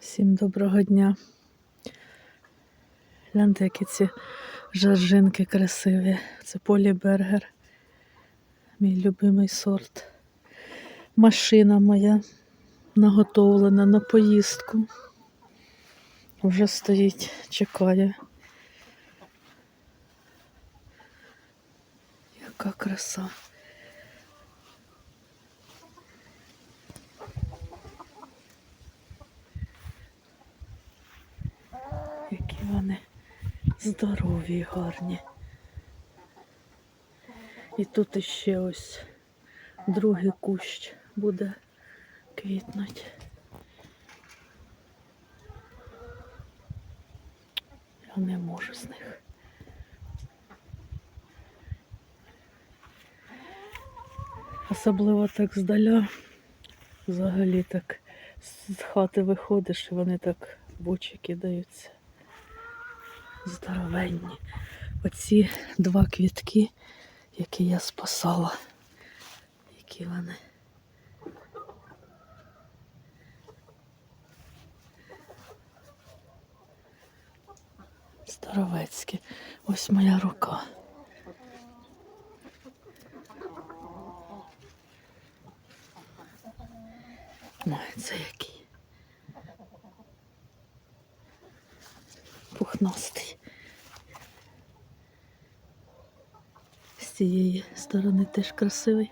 Всім доброго дня. Гляньте, які ці жаржинки красиві. Це полібергер. Мій любимий сорт. Машина моя наготовлена на поїздку. Вже стоїть, чекає. Яка краса. Які вони здорові і гарні. І тут іще ось другий кущ буде квітнуть. Я не можу з них. Особливо так здаля. Взагалі так з хати виходиш і вони так в очі кидаються. Здоровенні. Оці два квітки, які я спасала. Які вони. Здоровецькі. Ось моя рука. Ой, це який. Пухнастий. Цієї сторони теж красивий.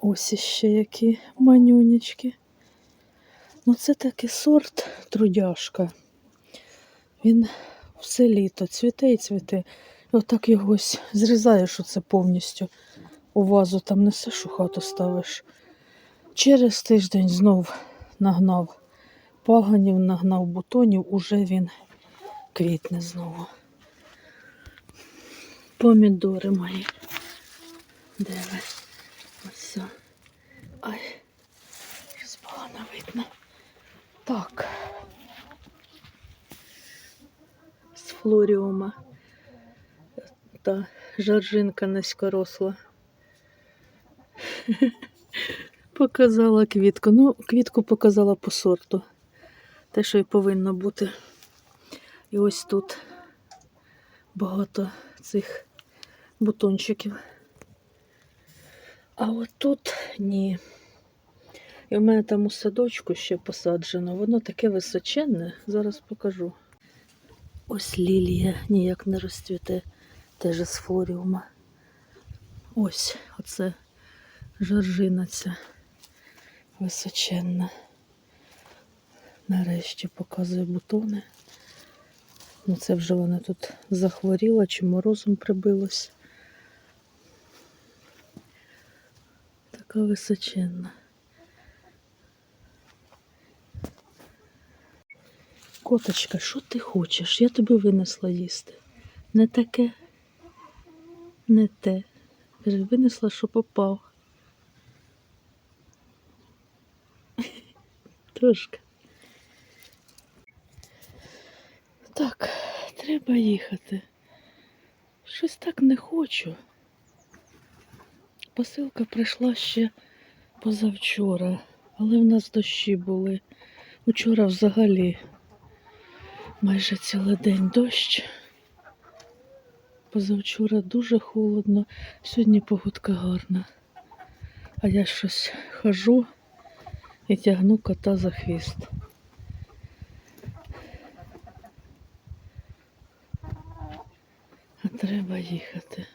Ось іще які манюнечки. Ну, це такий сорт трудяшка. Він все літо цвіте і цвіте. І отак його ось зрізаєш оце повністю. У вазу там несеш у хату ставиш. Через тиждень знов нагнав паганів, нагнав бутонів, уже він квітне знову. Помідори мої. Де ви? Ось. все. Ай, щось погано видно. Так. З флоріума. Та жаржинка низькоросла. Показала квітку. Ну, квітку показала по сорту. Те, що і повинно бути. І ось тут багато цих бутончиків. А от тут ні. І в мене там у садочку ще посаджено. Воно таке височенне. Зараз покажу. Ось лілія ніяк не розцвіте теж з флоріума. Ось оце жоржина ця височенна. Нарешті показує бутони. Ну це вже вона тут захворіла чи морозом прибилась. Така височенна. Коточка, що ти хочеш? Я тобі винесла їсти. Не таке, не те. Каже, винесла, що попав. Трошки. Так, треба їхати. Щось так не хочу. Посилка прийшла ще позавчора, але в нас дощі були. Учора взагалі майже цілий день дощ. Позавчора дуже холодно, сьогодні погодка гарна. А я щось хожу і тягну кота за хвіст. Треба їхати.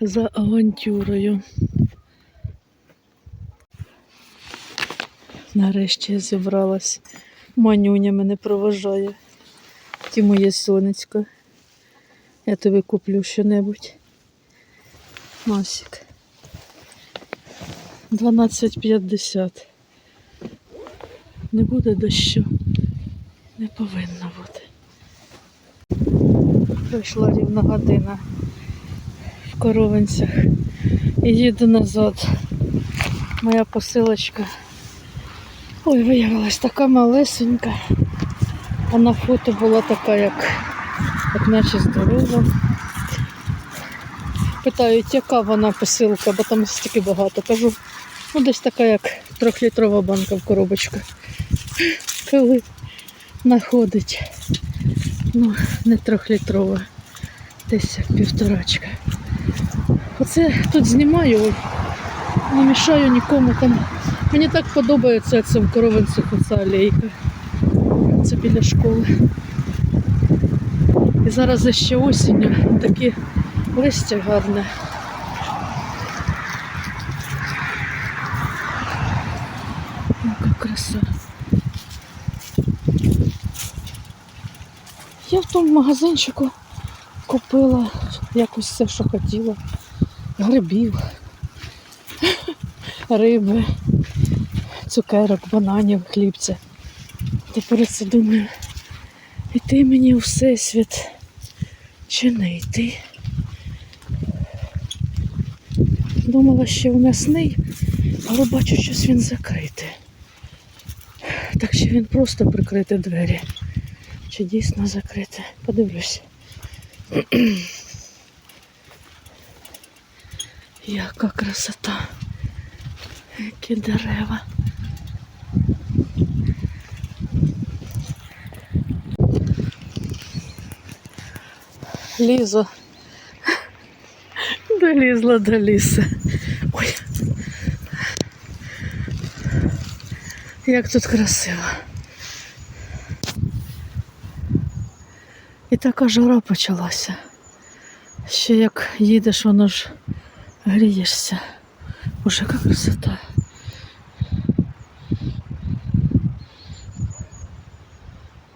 За авантюрою. Нарешті я зібралась. Манюня мене проважає. Ті моє сонечко. Я тобі куплю що-небудь. Масік. 12.50. Не буде дощу. Не повинно бути. Пройшла рівна година в коровинцях. І їду назад. Моя посилочка. Ой, виявилась така малесенька. А на фото була така, як, як наче здорова. Питають, яка вона посилка, бо там стільки багато. Кажу, ну десь така, як трьохлітрова банка в коробочку. Коли знаходить. Ну, не трьохлітрова, десь півторачка. Оце тут знімаю, не мішаю нікому там. Мені так подобається це в коровинцях оця алейка. Це біля школи. І зараз ще осінню, таке листя гарне. Яка краса. Я в тому магазинчику купила якось все, що хотіла. Грибів, риби, цукерок, бананів, хлібця. Тепер це думаю, іти мені у всесвіт чи не йти. Думала, що у м'ясний, але бачу, щось він закритий. Так чи він просто прикрити двері? Чи дійсно закрите? Подивлюсь. Яка красота. Які дерева. Лізо. Долізла до лісу. Ой. Як тут красиво. І така жара почалася. Ще як їдеш, воно ж грієшся. Боже, яка красота.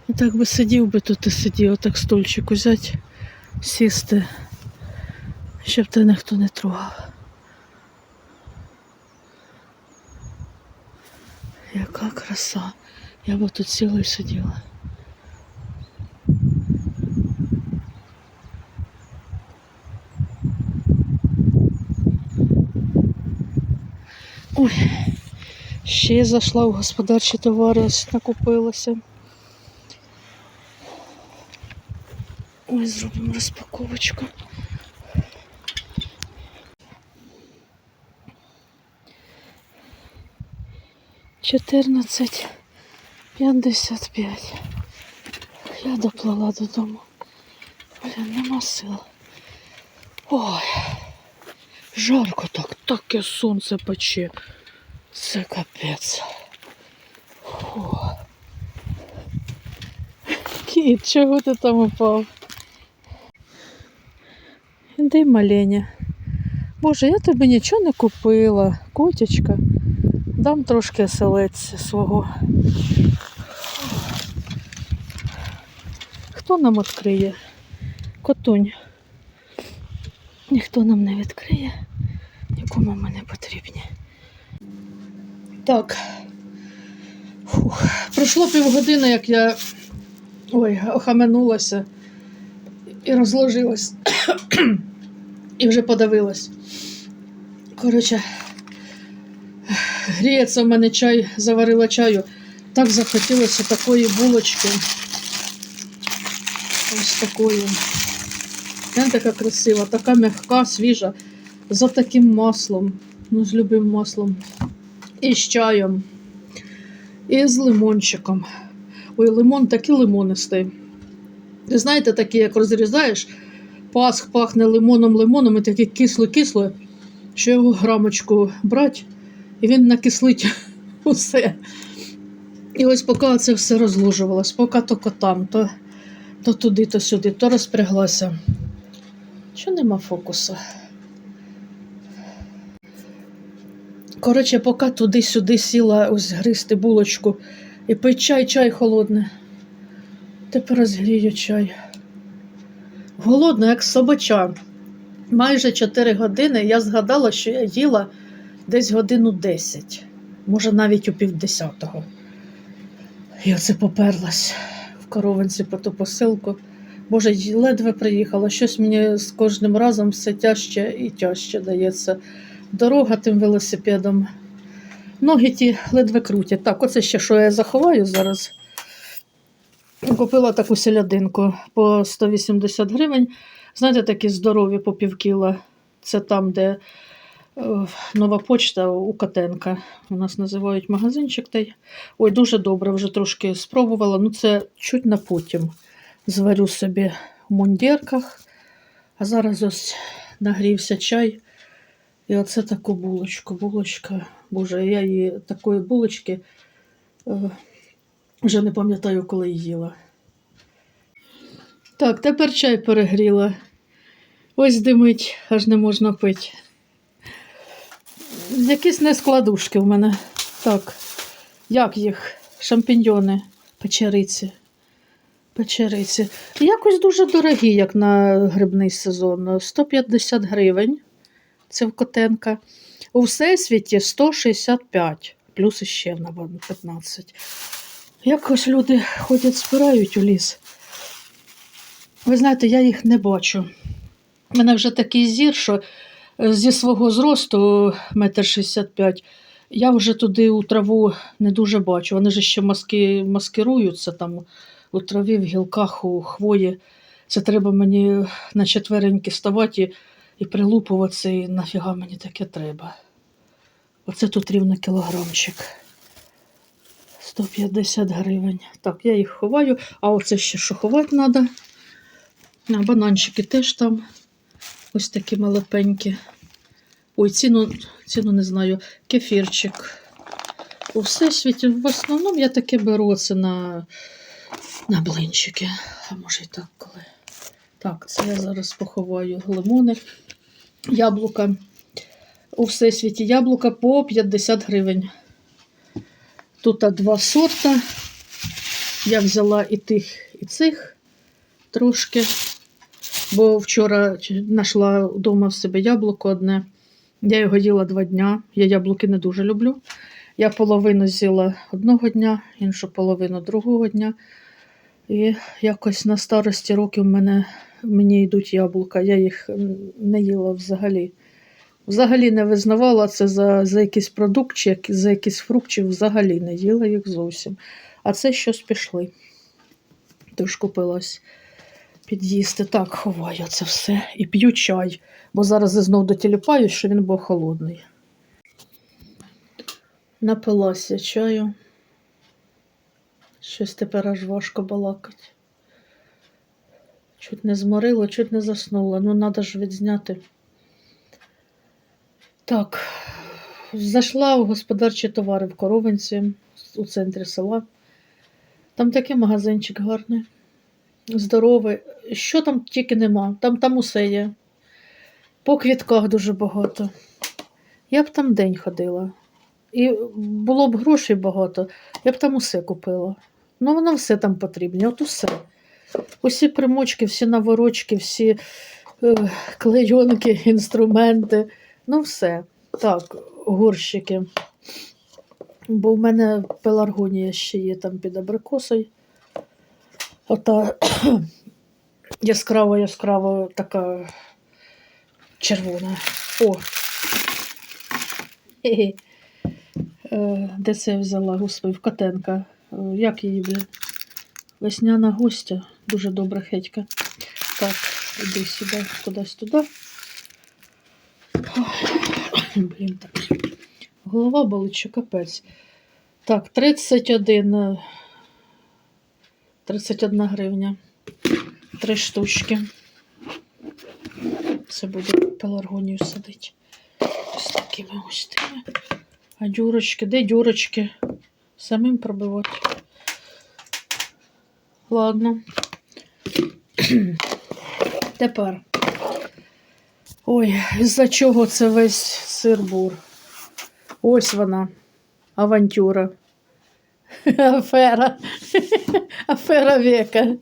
І так би сидів би тут і сидів, отак стульчик взяти, сісти, щоб тебе ніхто не трогав. Яка краса. Я б тут сіла і сиділа. Ой, ще зайшла в господарчі товари, ось накупилася. Ой, зробимо розпаковочку. Чотирнадцять п'ятдесят п'ять. Я доплила додому. Блін, нема сил. Ой. Жарко так, таке сонце пече. Це капець. Фу. Кіт, чого ти там упав? Іди, маленя. Боже, я тобі нічого не купила, котячка. Дам трошки селець свого. Хто нам відкриє? Котунь. Ніхто нам не відкриє, нікому ми не потрібні. Так. Фух. Пройшло півгодини, як я ой, охаменулася і розложилась. і вже подавилась. Коротше, гріється в мене чай, заварила чаю. Так захотілося такої булочки. Ось такої. Вона така красива, така м'яка, свіжа, за таким маслом, ну, з любим маслом. І з чаєм, і з лимончиком. Ой, лимон такий лимонистий. Ви знаєте, такі, як розрізаєш, пасх пахне лимоном, лимоном і таке кисло-кисло, що його грамочку брати, і він накислить усе. І ось поки це все розложувалось, поки то там, то, то туди, то сюди, то розпряглася. Що нема фокусу? Коротше, поки туди-сюди сіла ось гристи булочку і пить чай, чай холодне. Тепер розгрію чай. Голодна, як собача. Майже 4 години я згадала, що я їла десь годину 10, може навіть у півдесятого. І оце поперлась в коровинці по ту посилку. Боже, ледве приїхала. Щось мені з кожним разом все тяжче і тяжче дається. Дорога тим велосипедом. Ноги ті ледве крутять. Так, оце ще що я заховаю зараз. Купила таку селядинку по 180 гривень. Знаєте, такі здорові по півкіла. Це там, де е, нова почта у Котенка. У нас називають магазинчик. Ой, дуже добре, вже трошки спробувала. Ну, це чуть на потім. Зварю собі в мундірках. А зараз ось нагрівся чай. І оце таку булочку. Булочка. Боже, я її такої булочки е, вже не пам'ятаю, коли їла. Так, тепер чай перегріла. Ось димить, аж не можна пити. Якісь нескладушки в мене. Так, як їх? Шампіньйони, печериці. Печериці. Якось дуже дорогі, як на грибний сезон. 150 гривень. Це в Котенка. У всесвіті 165, плюс іще на 15. Якось люди ходять, спирають у ліс. Ви знаєте, я їх не бачу. У мене вже такий зір, що е, зі свого зросту метр шістдесят п'ять, я вже туди у траву не дуже бачу. Вони ж ще маски, маскируються там у траві, в гілках, у хвої. Це треба мені на четвереньки ставати і, і прилупуватися, і нафіга мені таке треба. Оце тут рівно кілограмчик. 150 гривень. Так, я їх ховаю, а оце ще що ховати треба. А бананчики теж там. Ось такі малепенькі. Ой, ціну, ціну не знаю. Кефірчик. У всесвіті в основному я таке беру це на, на блинчики. А може і так коли. Так, це я зараз поховаю лимони, яблука. У всесвіті яблука по 50 гривень. Тут два сорта. Я взяла і тих, і цих трошки. Бо вчора знайшла вдома в себе яблуко одне. Я його їла два дня. Я яблуки не дуже люблю. Я половину з'їла одного дня, іншу половину другого дня. І якось на старості років мене, мені йдуть яблука. Я їх не їла взагалі. Взагалі не визнавала це за, за якийсь продукт чи за якийсь фрукт, чи взагалі не їла їх зовсім. А це щось пішли. Тож купилась під'їсти. Так, ховаю це все і п'ю чай, бо зараз я знов дотіліпаю, що він був холодний. Напилася чаю. Щось тепер аж важко балакать. Чуть не зморило, чуть не заснула. Ну, треба ж відзняти. Так, зайшла в господарчі товари в Коровинці у центрі села. Там такий магазинчик гарний, здоровий. Що там тільки нема, там, там усе є. По квітках дуже багато. Я б там день ходила. І було б грошей багато, я б там усе купила. Ну, воно все там потрібне, от усе. Усі примочки, всі наворочки, всі е, клейонки, інструменти. Ну, все. Так, горщики. Бо в мене пеларгонія ще є там під абрикосою. Ота яскрава, яскрава така червона. О! Е, Де це я взяла? Господи, в Котенка. Е, Як її, блін? Весняна гостя. Дуже добра хетька. Так, іди сюди, кудись туди. Блін, так. Голова болить, що капець. Так, 31. е, 31 гривня. Три штучки. Це буде пеларгонію садити. Ось такими ось тими. А дюрочки, де дюрочки? Самим пробивати. Ладно. Тепер. Ой, з-за чого це весь сир-бур? Ось вона. Авантюра. Афера. Афера века.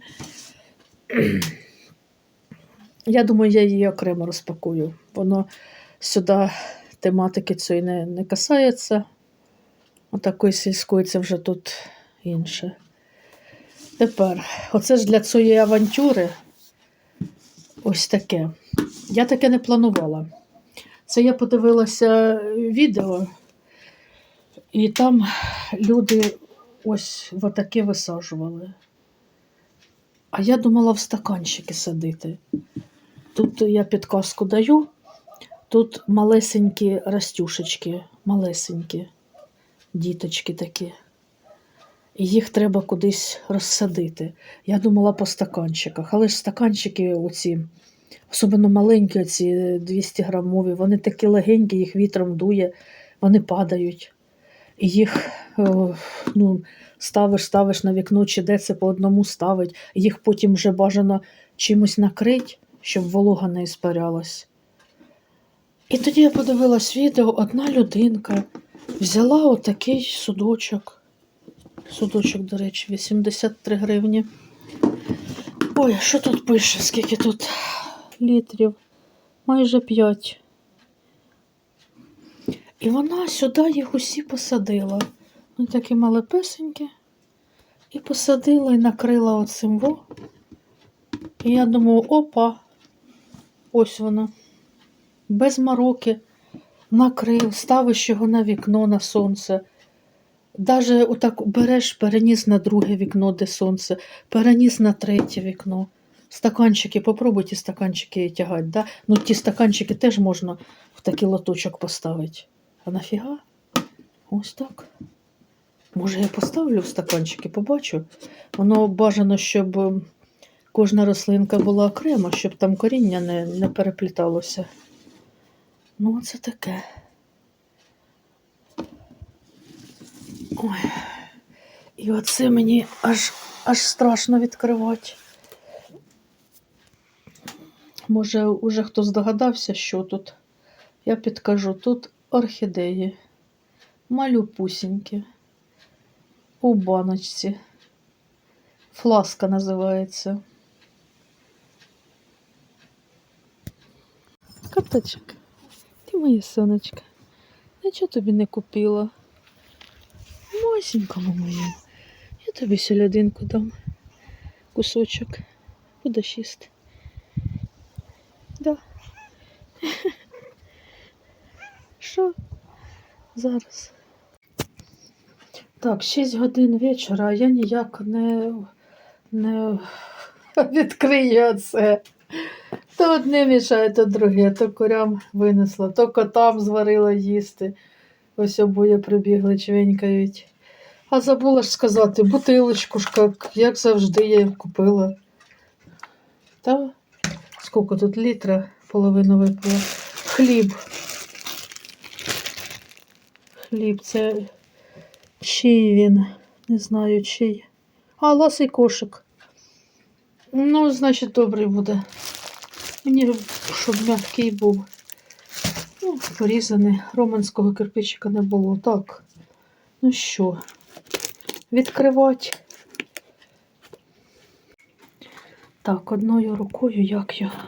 Я думаю, я її окремо розпакую. Воно сюди тематики цієї не, не касається. Отакої сільської це вже тут інше. Тепер, оце ж для цієї авантюри ось таке. Я таке не планувала. Це я подивилася відео, і там люди ось отаке висаджували. А я думала в стаканчики садити. Тут я підказку даю, Тут малесенькі растюшечки, малесенькі, діточки такі. І їх треба кудись розсадити. Я думала по стаканчиках, але ж стаканчики оці, особливо маленькі, оці 200 грамові, вони такі легенькі, їх вітром дує, вони падають. І їх е, ну, ставиш, ставиш на вікно, чи де це по одному ставить. Їх потім вже бажано чимось накрить, щоб волога не іспарялась. І тоді я подивилась відео, одна людинка взяла отакий судочок. Судочок, до речі, 83 гривні. Ой, що тут пише? Скільки тут літрів? Майже 5. І вона сюди їх усі посадила. Вони такі малепесенькі. І посадила і накрила оцим во. І я думаю, опа, ось воно. Без мороки накрив, ставиш його на вікно на сонце. Даже отак береш, переніс на друге вікно, де сонце, переніс на третє вікно. Стаканчики, попробуй ті стаканчики тягати. Да? Ну, ті стаканчики теж можна в такий лоточок поставити. А нафіга? Ось так. Може, я поставлю в стаканчики, побачу. Воно бажано, щоб ем, кожна рослинка була окрема, щоб там коріння не, не перепліталося. Ну, це таке. Ой. І оце мені аж, аж страшно відкривати. Може, уже хто здогадався, що тут. Я підкажу, тут орхідеї. Малюпусінькі. У баночці. Фласка називається. Коточок, ти моє сонечко. Нічого тобі не купила. Масенькому моєму. Я тобі сільодинку дам. Кусочок. Будеш їсти. Да. Що? Зараз. Так, 6 годин вечора, а я ніяк не, не відкрию це. То одне мішає, то друге, то курям винесла, то котам зварила їсти. Ось обоє прибігли, чвенькають. А забула ж сказати, бутилочку ж, як, як завжди, я її купила. Та скільки тут літра, половину випила. Хліб. Хліб, це чий він? Не знаю чий. А, ласий кошик. Ну, значить, добрий буде. Мені, щоб м'який був. Ну, порізаний. Романського кирпичика не було. Так. Ну що, відкривати. Так, одною рукою як я.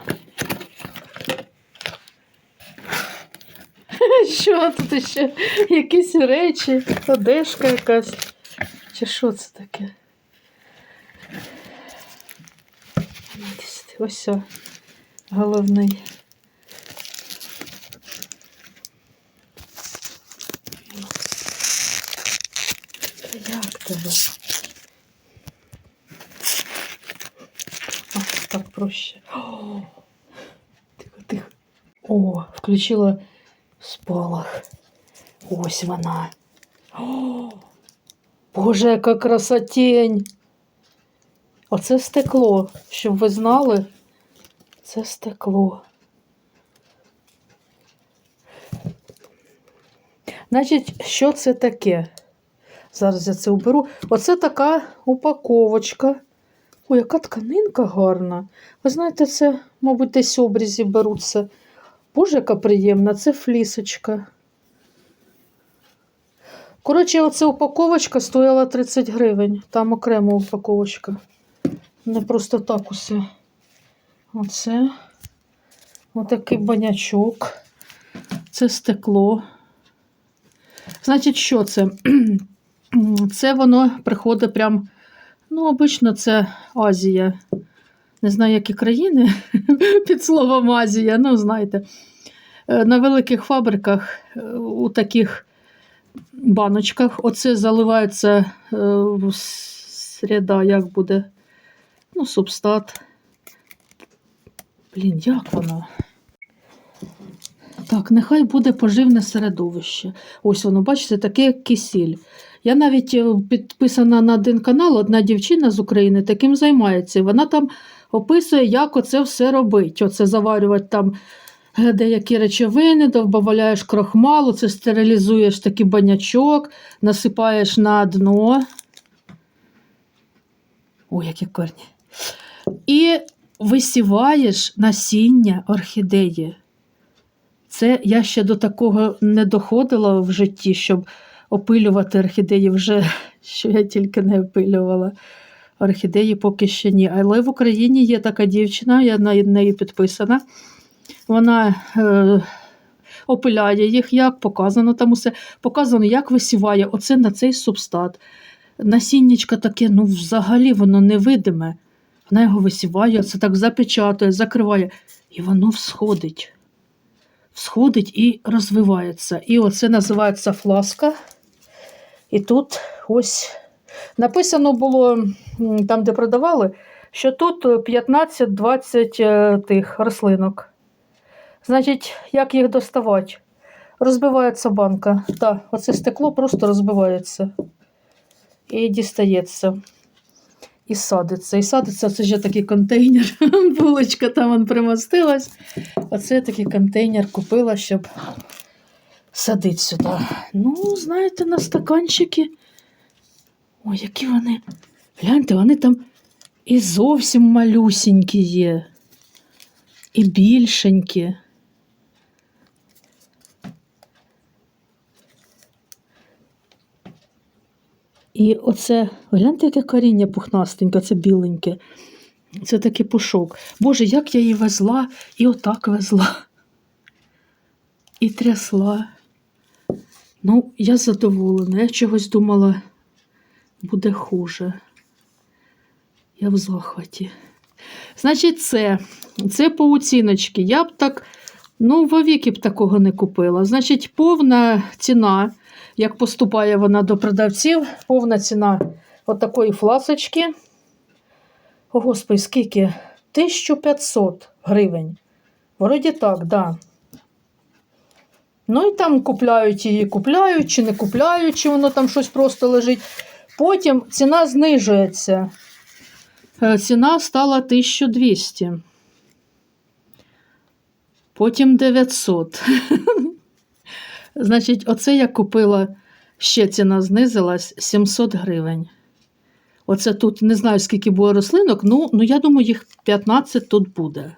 Що тут ще? Якісь речі, одежка якась. Чи що це таке? Ось головний. Як тебе? А, так проще. О, тихо, тихо. О, включила спалах. Ось вона. О, Боже, яка красотень. Оце стекло, щоб ви знали. Це стекло. Значить, що це таке? Зараз я це уберу. Оце така упаковочка. Ой, яка тканинка гарна. Ви знаєте, це, мабуть, десь обрізі беруться. Боже, яка приємна, це флісочка. Коротше, оця упаковочка стояла 30 гривень. Там окрема упаковочка. Не просто так усе. Оце. Отакий банячок. Це стекло. Значить, що це? Це воно приходить прям, ну, обично це Азія. Не знаю, які країни під словом Азія, ну, знаєте. Е, На великих фабриках е, у таких баночках оце заливається е, середа, як буде. Ну, субстат. Блін, як воно? Так, нехай буде поживне середовище. Ось воно, бачите, таке кисіль. Я навіть е, підписана на один канал, одна дівчина з України таким займається. Вона там описує, як оце все робить. Оце заварювати там е, деякі речовини, додаєш крохмалу, це стерилізуєш такий банячок, насипаєш на дно. Ой, які корні. І висіваєш насіння орхідеї. Це я ще до такого не доходила в житті, щоб опилювати орхідеї вже, що я тільки не опилювала. Орхідеї поки ще ні. Але в Україні є така дівчина, я на неї підписана. Вона е, опиляє їх, як показано там усе. Показано, як висіває оце на цей субстат. Насіннячко таке, ну взагалі воно невидиме. Вона його висіває, це так запечатує, закриває, і воно всходить. Всходить і розвивається. І оце називається фласка. І тут ось написано було там, де продавали, що тут 15-20 е, тих рослинок. Значить, як їх доставати? Розбивається банка. Так, оце стекло просто розбивається і дістається. І садиться. І садиться, це вже такий контейнер. Булочка там он примостилась. Оце такий контейнер купила, щоб садити сюди. Ну, знаєте, на стаканчики. Ой, які вони. Гляньте, вони там і зовсім малюсінькі є. І більшенькі. І оце, гляньте, яке коріння пухнастеньке, це біленьке. Це такий пушок. Боже, як я її везла, і отак везла. І трясла. Ну, я задоволена. Я чогось думала, буде хуже. Я в захваті. Значить, це, це паутіночки. Я б так, ну, вовіки б такого не купила. Значить, повна ціна, як поступає вона до продавців, повна ціна от такої фласочки. О, Господи, скільки? 1500 гривень. Вроді так, да. Ну і там купляють її, купляють, чи не купляють, чи воно там щось просто лежить. Потім ціна знижується. Е, Ціна стала 1200. Потім 900. Значить, оце я купила, ще ціна знизилась 700 гривень. Оце тут не знаю, скільки було рослинок, ну, ну я думаю, їх 15 тут буде.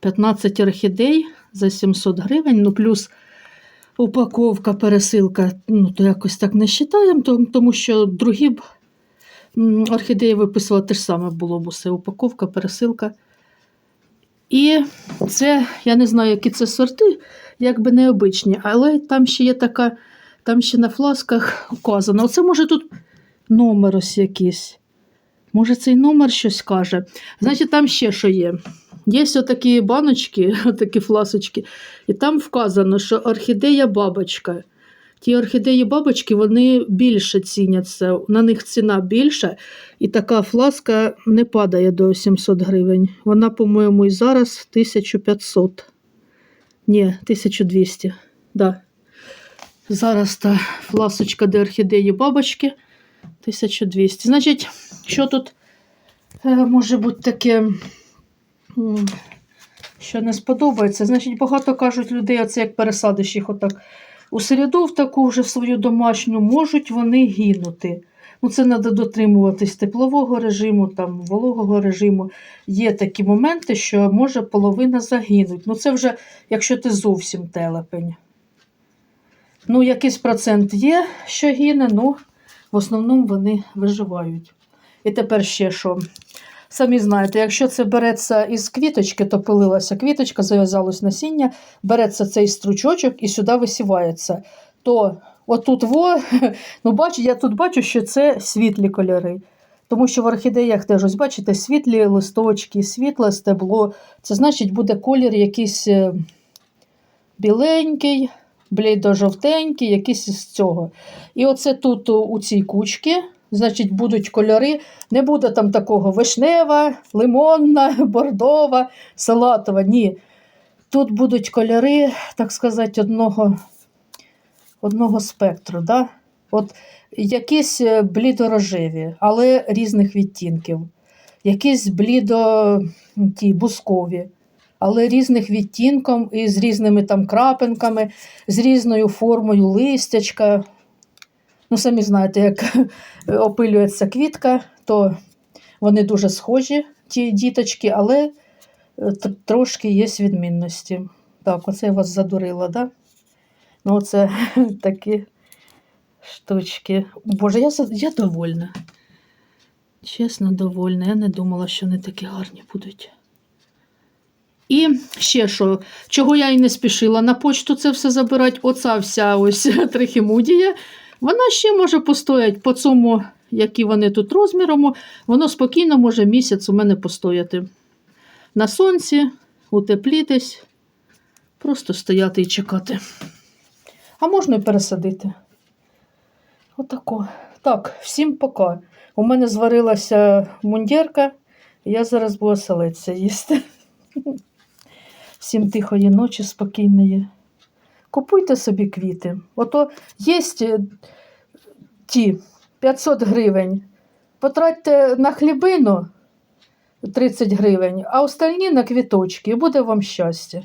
15 орхідей за 700 гривень, ну плюс упаковка, пересилка, ну то якось так не вважаємо, тому що другі б орхідеї виписували те ж саме було б усе. Упаковка, пересилка. І це, я не знаю, які це сорти, якби необичні, але там ще є така, там ще на фласках указано. Оце може тут номер ось якийсь. Може, цей номер щось каже. Значить, там ще що є. Є отакі баночки, такі фласочки, і там вказано, що орхідея бабочка. Ті орхідеї бабочки вони більше ціняться, на них ціна більша, і така фласка не падає до 700 гривень. Вона, по-моєму, і зараз 1500. Ні, 1200. Да. Зараз та фласочка де орхідеї бабочки 1200. Значить, що тут е, може бути таке, що не сподобається? Значить, багато кажуть людей, оце як пересадиш їх отак у середу в таку вже свою домашню, можуть вони гинути. Ну, це треба дотримуватись теплового режиму, там, вологого режиму. Є такі моменти, що може половина загинуть. Ну, це вже, якщо ти зовсім телепень. Ну, якийсь процент є, що гине, ну, в основному вони виживають. І тепер ще що. Самі знаєте, якщо це береться із квіточки, то пилилася квіточка, зав'язалось насіння, береться цей стручочок і сюди висівається. То отут во, ну бачу, я тут бачу, що це світлі кольори. Тому що в орхідеях теж, ось бачите, світлі листочки, світле стебло. Це значить буде колір якийсь е, біленький, блідо-жовтенький, якийсь із цього. І оце тут у- цій кучці, значить, будуть кольори. Не буде там такого вишнева, лимонна, бордова, салатова. Ні. тут будуть кольори, так сказати, одного, одного спектру. Да? От якісь е, блідорожеві, але різних відтінків. Якісь блідо ті, бускові, але різних відтінком і з різними там крапинками, з різною формою листячка. Ну, самі знаєте, як опилюється квітка, то вони дуже схожі, ті діточки, але е, трошки є відмінності. Так, оце я вас задурила, да? Ну, оце такі штучки. Боже, я, я довольна. Чесно, довольна. Я не думала, що вони такі гарні будуть. І ще що, чого я і не спішила на почту це все забирати. Оця вся ось трихімудія. Вона ще може постояти по цьому, які вони тут розміром. Воно спокійно може місяць у мене постояти. На сонці, утеплітись, просто стояти і чекати. А можна і пересадити. Отако. Так, всім пока. У мене зварилася мундірка, я зараз буду оселедця їсти. Всім тихої ночі, спокійної. Купуйте собі квіти. Ото є е, ті 500 гривень. Потратьте на хлібину 30 гривень, а остальні на квіточки, і буде вам щастя.